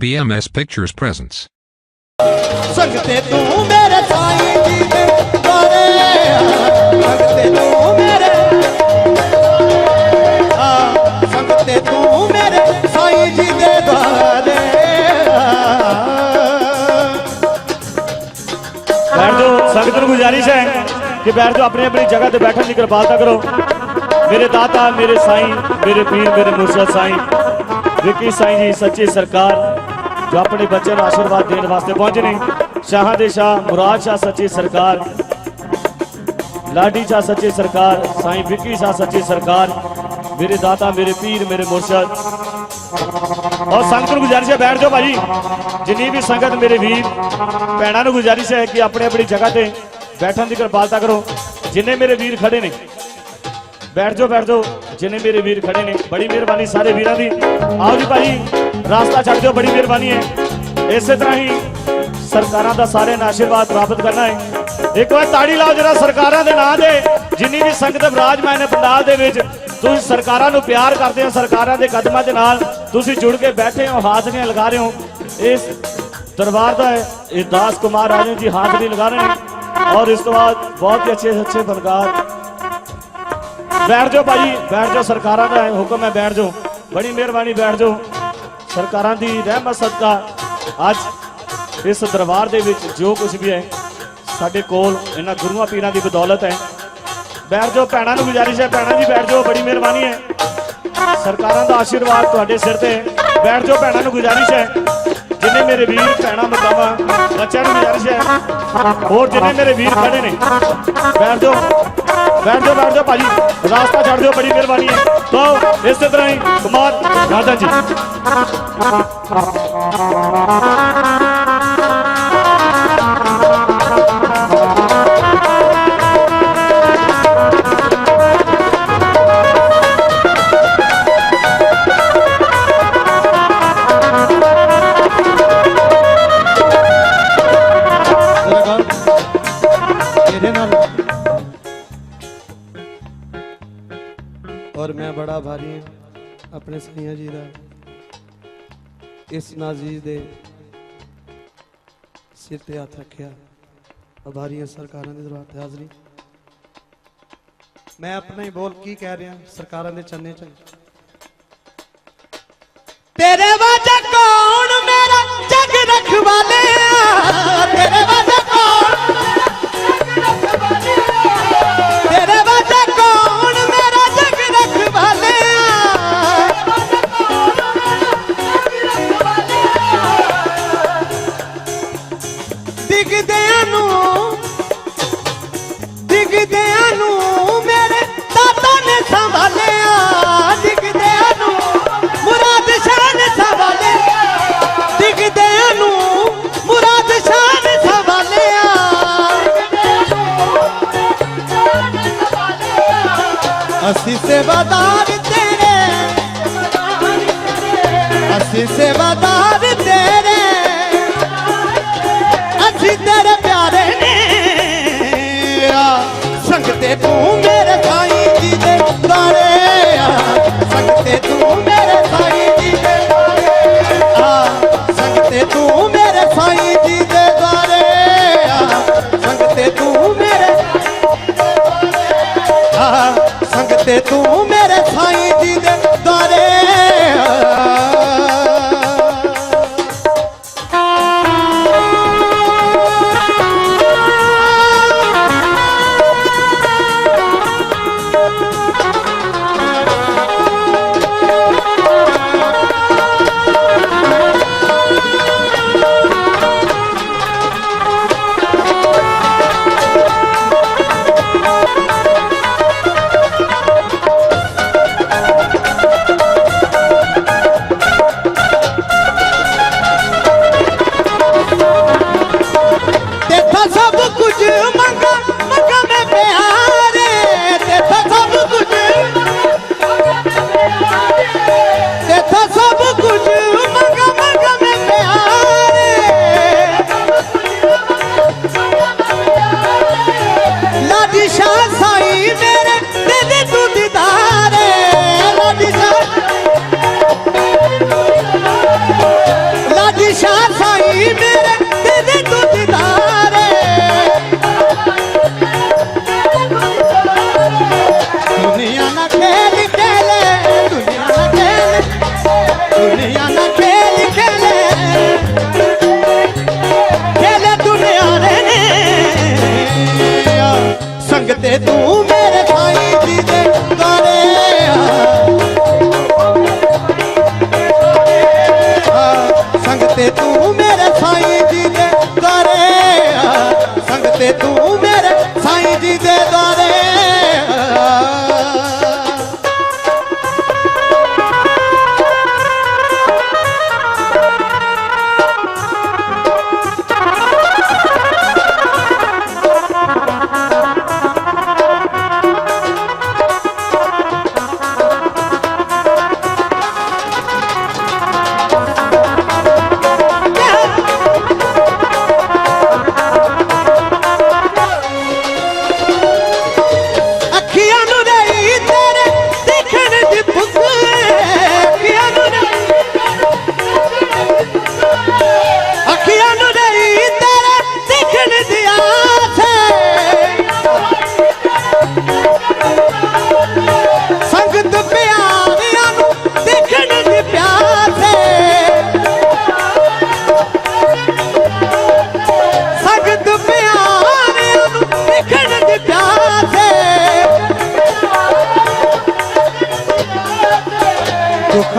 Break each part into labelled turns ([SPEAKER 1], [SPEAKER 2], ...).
[SPEAKER 1] BMS Pictures presents.
[SPEAKER 2] ਸੰਗਤੇ ਤੂੰ ਮੇਰੇ ਸਾਈਂ ਜੀ ਦੇ ਦੁਆਰੇ ਸੰਗਤੇ ਤੂੰ ਮੇਰੇ ਆ ਸੰਗਤੇ ਤੂੰ ਮੇਰੇ ਸਾਈਂ ਜੀ ਦੇ ਦੁਆਰੇ
[SPEAKER 3] ਬੈਠ ਜਾਓ ਸੰਗਤ ਨੂੰ ਗੁਜ਼ਾਰਿਸ਼ ਹੈ ਕਿ ਬੈਠ ਜਾਓ ਆਪਣੀ ਆਪਣੀ ਜਗ੍ਹਾ ਤੇ ਬੈਠਣ ਦੀ ਕਿਰਪਾਲਤਾ ਕਰੋ। ਮੇਰੇ ਦਾਤਾ ਮੇਰੇ ਸਾਈਂ ਮੇਰੇ ਪੀਰ ਮੇਰੇ ਮੁਰਸ਼ਦ ਸਾਈਂ ਵਿੱਕੀ ਸਾਈਂ ਜੀ ਸੱਚੀ ਸਰਕਾਰ ਜੋ ਆਪਣੇ ਬੱਚਿਆਂ ਨੂੰ ਆਸ਼ੀਰਵਾਦ ਦੇਣ ਵਾਸਤੇ ਪਹੁੰਚੇ ਨੇ। ਸ਼ਾਹਾਂ ਦੇ ਸ਼ਾਹ, ਮੁਰਾਦ ਸ਼ਾਹ, ਸੱਚੀ ਸਰਕਾਰ। ਲਾਡੀ ਸ਼ਾਹ, ਸੱਚੀ ਸਰਕਾਰ। ਸਾਈਂ ਵਿੱਕੀ ਸ਼ਾਹ, ਸੱਚੀ ਸਰਕਾਰ। ਮੇਰੇ ਦਾਤਾ, ਮੇਰੇ ਪੀਰ, ਮੇਰੇ ਮੁਰਸ਼ਦ। ਔਰ ਸੰਗਤ ਨੂੰ ਗੁਜ਼ਾਰਿਸ਼ ਹੈ, ਬੈਠ ਜਾਓ ਭਾਜੀ। ਜਿੰਨੀ ਵੀ ਸੰਗਤ ਮੇਰੇ ਵੀਰ, ਭੈਣਾਂ ਨੂੰ ਗੁਜ਼ਾਰਿਸ਼ ਹੈ ਕਿ ਆਪਣੇ ਆਪਣੀ ਜਗ੍ਹਾ ਤੇ ਬੈਠਣ ਦੀ ਕਿਰਪਾਲਤਾ ਕਰੋ। ਜਿੰਨੇ ਮੇਰੇ ਵੀਰ ਖੜੇ ਨੇ, ਬੈਠ ਜਾਓ ਬੈਠ ਜਾਓ। ਜਿਹਨੇ ਮੇਰੇ ਵੀਰ ਖੜੇ ਨੇ ਬੜੀ ਮਿਹਰਬਾਨੀ ਸਾਰੇ ਵੀਰਾਂ ਦੀ। ਆਓ ਜੀ ਭਾਜੀ ਰਾਸਤਾ ਛੱਡ ਦਿਓ ਬੜੀ ਮਿਹਰਬਾਨੀ ਹੈ। ਇਸੇ ਤਰ੍ਹਾਂ ਹੀ ਸਰਕਾਰਾਂ ਦਾ ਸਾਰਿਆਂ ਨੂੰ ਆਸ਼ੀਰਵਾਦ ਪ੍ਰਾਪਤ ਕਰਨਾ ਹੈ। ਇੱਕ ਵਾਰ ਤਾੜੀ ਲਾਓ ਜਰਾ ਸਰਕਾਰਾਂ ਦੇ ਨਾਂ ਦੇ ਜਿੰਨੀ ਵੀ ਸੰਗਤ ਵਿਰਾਜਮਾਨ ਨੇ ਪੰਡਾਲ ਦੇ ਵਿੱਚ ਤੁਸੀਂ ਸਰਕਾਰਾਂ ਨੂੰ ਪਿਆਰ ਕਰਦੇ ਹੋ ਸਰਕਾਰਾਂ ਦੇ ਕਦਮਾਂ ਦੇ ਨਾਲ ਤੁਸੀਂ ਜੁੜ ਕੇ ਬੈਠੇ ਹੋ ਹਾਜ਼ਰੀਆਂ ਲਗਾ ਰਹੇ ਹੋ। ਇਸ ਦਰਬਾਰ ਦਾ ਹੈ, ਇਹ ਦਾਸ ਕੁਮਾਰ ਰਾਜਨ ਜੀ ਹਾਜ਼ਰੀ ਲਗਾ ਰਹੇ। ਨੇ ਔਰ ਇਸ ਤੋਂ ਬਾਅਦ ਬਹੁਤ ਹੀ ਅੱਛੇ ਅੱਛੇ ਫਨਕਾਰ ਬੈਠ ਜਾਓ ਭਾਈ ਬੈਠ ਜਾਓ, ਸਰਕਾਰਾਂ ਦਾ ਹੁਕਮ ਹੈ, ਬੈਠ ਜਾਓ। ਬੜੀ ਮਿਹਰਬਾਨੀ, ਬੈਠ ਜਾਓ। ਸਰਕਾਰਾਂ ਦੀ ਰਹਿਮਤ, ਸਦਕਾ ਅੱਜ ਇਸ ਦਰਬਾਰ ਦੇ ਵਿੱਚ ਜੋ ਕੁਝ ਵੀ ਹੈ, ਸਾਡੇ ਕੋਲ ਇਹਨਾਂ ਗੁਰੂਆਂ ਪੀਰਾਂ ਦੀ ਬਦੌਲਤ ਹੈ। ਬੈਠ ਜਾਓ, ਭੈਣਾਂ ਨੂੰ ਗੁਜ਼ਾਰਿਸ਼ ਹੈ, ਭੈਣਾਂ ਜੀ, ਬੈਠ ਜਾਓ, ਬੜੀ ਮਿਹਰਬਾਨੀ ਹੈ। ਸਰਕਾਰਾਂ ਦਾ ਆਸ਼ੀਰਵਾਦ ਤੁਹਾਡੇ ਸਿਰ ਤੇ ਬੈਠ ਜਾਓ, ਭੈਣਾਂ ਨੂੰ ਗੁਜ਼ਾਰਿਸ਼ ਹੈ। ਜਿੰਨੇ ਮੇਰੇ ਵੀਰ, ਭੈਣਾਂ ਮਤਾਵਾਂ ਬੱਚਿਆਂ ਨੂੰ ਗੁਜ਼ਾਰਿਸ਼ ਹੈ। ਹੋਰ ਜਿੰਨੇ ਮੇਰੇ ਵੀਰ ਖੜੇ ਨੇ, ਬੈਠ ਜਾਓ। ਬੈਠ ਜਾਓ ਬੈਠ ਜਾਓ ਭਾਜੀ। ਰਾਸਤਾ ਛੱਡ ਦਿਓ, ਬੜੀ ਮਿਹਰਬਾਨੀ ਹੈ। ਤਾਂ ਇਸੇ ਤਰ੍ਹਾਂ ਹੀ ਕੁਮਾਰ ਰਾਧਾ ਜੀ।
[SPEAKER 2] ਔਰ ਮੈਂ ਬੜਾ ਭਾਰੀ ਹਾਂ ਆਪਣੇ ਸਾਈਆਂ ਜੀ ਦਾ, ਇਸ ਨਾਜ਼ੀਜ਼ ਦੇ ਸਿਰ ਤੇ ਹੱਥ ਰੱਖਿਆ। ਆਭਾਰੀ ਹਾਂ ਸਰਕਾਰਾਂ ਦੇ ਦਰਬਾਰ ਤੇ ਹਾਜ਼ਰੀ। ਮੈਂ ਆਪਣਾ ਹੀ ਬੋਲ ਕੀ ਕਹਿ ਰਿਹਾ, ਸਰਕਾਰਾਂ ਦੇ ਚੰਨੇ ਚ। ਤੇਰੇ ਸੰਗਤੇ ਤੂੰ ਮੇਰੇ ਸਾਈਂ tú.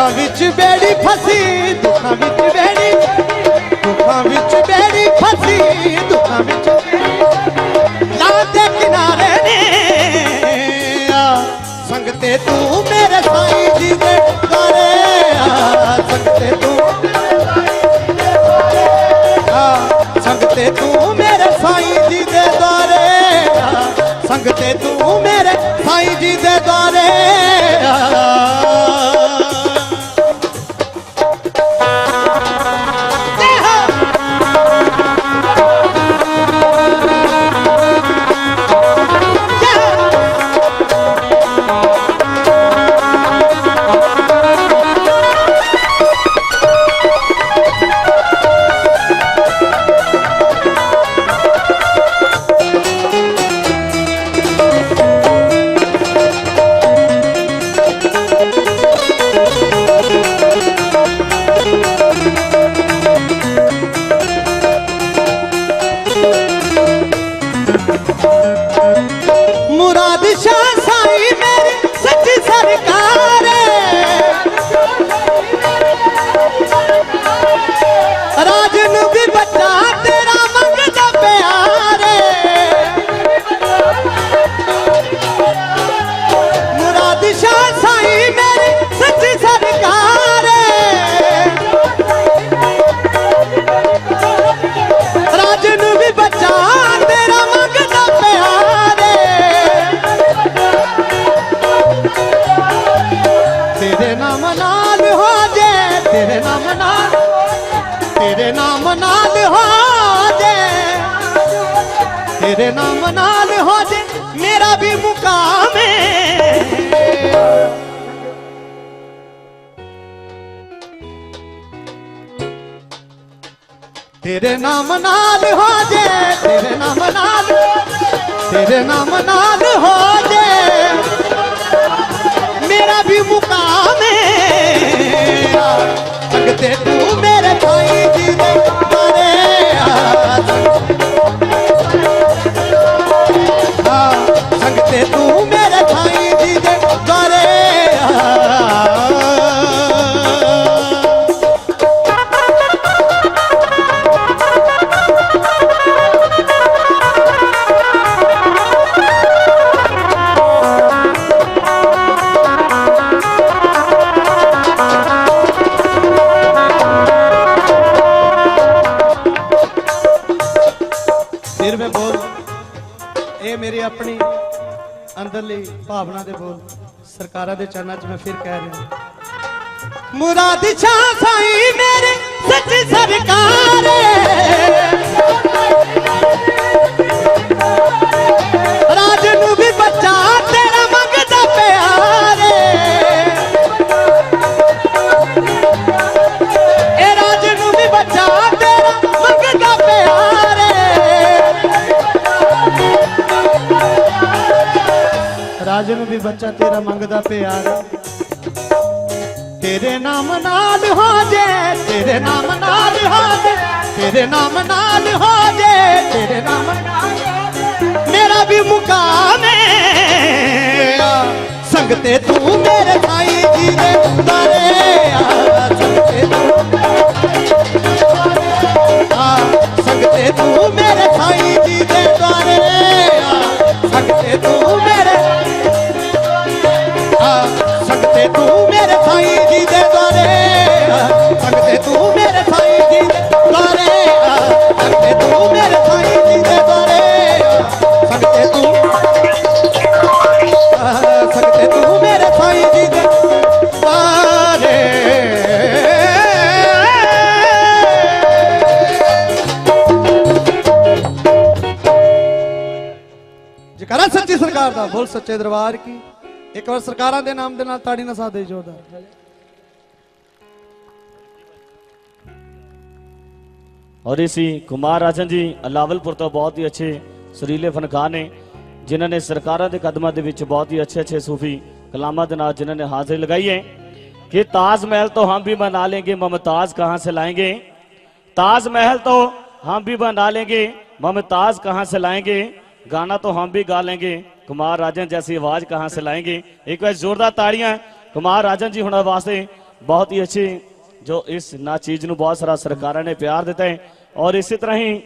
[SPEAKER 2] ਦੁੱਖਾਂ ਵਿੱਚ ਬੇੜੀ ਫਸੀ, ਦੁੱਖਾਂ ਵਿੱਚ ਬੇੜੀ, ਦੁੱਖਾਂ ਵਿੱਚ ਬੇੜੀ ਫਸੀ, ਦੁੱਖਾਂ ਵਿੱਚ ਲਾ ਦੇ ਕਿਨਾਰੇ ਨੇ, ਆ ਸੰਗ ਤੂੰ ਮੇਰੇ ਸਾਈ ਜੀ ਦੇ ਘਰੇ ਆ ਸੰਗ ਤੂੰ ਸੰਗਤੇ ਤੂੰ ਮੇਰੇ ਸਾਈ ਜੀ ਦੇ ਦਰੇ ਸੰਗਤੇ ਤੂੰ ਮੇਰੇ ਸਾਈ ਜੀ ਦੇ ਦਰੇ ਤੇਰੇ ਨਾਮ ਨਾਲ, ਤੇਰੇ ਨਾਮ ਨਾਲ ਹੋ ਜੇ। ਤੇਰੇ ਨਾਮ ਨਾਲ ਹੋ ਜੇ, ਮੇਰਾ ਵੀ ਮੁਕਾਮ ਹੈ ਤੇਰੇ ਨਾਮ ਨਾਲ ਹੋ ਜੇ, ਤੇਰੇ ਨਾਮ ਨਾਲ, ਤੇਰੇ ਨਾਮ ਨਾਲ ਹੋ ਜੇ। ਮੇਰਾ ਵੀ ਮੁਕਾਮ de ਇਹ ਮੇਰੀ ਆਪਣੀ ਅੰਦਰਲੀ ਭਾਵਨਾ ਦੇ ਬੋਲ ਸਰਕਾਰਾਂ ਦੇ ਚਰਨਾਂ 'ਚ ਮੈਂ ਫਿਰ ਕਹਿ ਰਿਹਾ ਮੁਰਾਦ ਸ਼ਾਹ ਸਾਈ ਮੇਰੇ ਸੱਚੀ ਸਰਕਾਰ ਰਾਜਨ ਵੀ ਬੱਚਾ ਤੇਰਾ ਮੰਗਦਾ ਪਿਆਰ। ਤੇਰੇ ਨਾਮ ਨਾਲ ਹੋ ਜੇ, ਤੇਰੇ ਨਾਮ ਨਾਲ ਹੋ ਜੇ, ਤੇਰੇ ਨਾਮ ਨਾਲ ਹੋ ਜੇ, ਤੇਰੇ ਨਾਮ ਨਾਲ ਮੇਰਾ ਵੀ ਮੁਕਾਮ ਹੈ ਸੰਗਤੇ ਤੂੰ ਮੇਰੇ ਸਾਈਂ ਜੀ ਦੇ ਦਾਰੇ ਆ, ਸੰਗਤੇ ਤੂੰ ਮੇਰੇ ਸਾਈਂ ਤੂੰ ਮੇਰੇ ਸਾਈਂ ਜੀ ਦੁਆਰੇ ਆ। ਸੰਗਤੇ ਤੂੰ ਮੇਰੇ ਸਾਈਂ ਜੀ ਦੁਆਰੇ ਆ। ਸੰਗਤੇ ਤੂੰ ਆ ਤੂੰ ਮੇਰੇ ਸਾਈਂ ਜੀ ਦੁਆਰੇ। ਜਕਾਰਾ ਸੱਚੀ ਸਰਕਾਰ ਦਾ, ਬੋਲ ਸੱਚੇ ਦਰਬਾਰ ਕੀ। ਇੱਕ ਵਾਰ ਸਰਕਾਰਾਂ ਦੇ ਨਾਮ ਦੇ ਨਾਲ ਤਾੜੀ ਨਾ ਸਾਦੇ ਜੋਰਦਾਰ
[SPEAKER 3] ਔਰ ਇਸੀ ਕੁਮਾਰ ਰਾਜਨ ਜੀ ਅਲਾਵਲਪੁਰ ਤੋਂ ਬਹੁਤ ਹੀ ਅੱਛੇ ਸੁਰੀਲੇ ਫਨਕਾਰ ਨੇ ਜਿਨ੍ਹਾਂ ਨੇ ਸਰਕਾਰਾਂ ਦੇ ਕਦਮਾਂ ਦੇ ਵਿੱਚ ਬਹੁਤ ਹੀ ਅੱਛੇ ਅੱਛੇ ਸੂਫੀ ਕਲਾਮਾਂ ਦੇ ਨਾਲ ਜਿਨ੍ਹਾਂ ਨੇ ਹਾਜ਼ਰੀ ਲਗਾਈ ਹੈ कि ताज महल तो हम भी बना लेंगे ममताज कहाँ से लाएंगे ताज महल तो हम भी बना लेंगे ममताज कहाँ से लाएंगे गाना तो हम भी गा लेंगे कुमार राजन जैसी आवाज कहाँ से लाएंगे एक बार जोरदार ताड़ियां कुमार राजन जी हुनर वास्ते बहुत ही अच्छे ਜੋ ਇਸ ਨਾ ਚੀਜ਼ ਨੂੰ ਬਹੁਤ ਸਾਰਾ ਸਰਕਾਰਾਂ ਨੇ ਪਿਆਰ ਦਿੱਤਾ ਹੈ। ਔਰ ਇਸੇ ਤਰ੍ਹਾਂ ਹੀ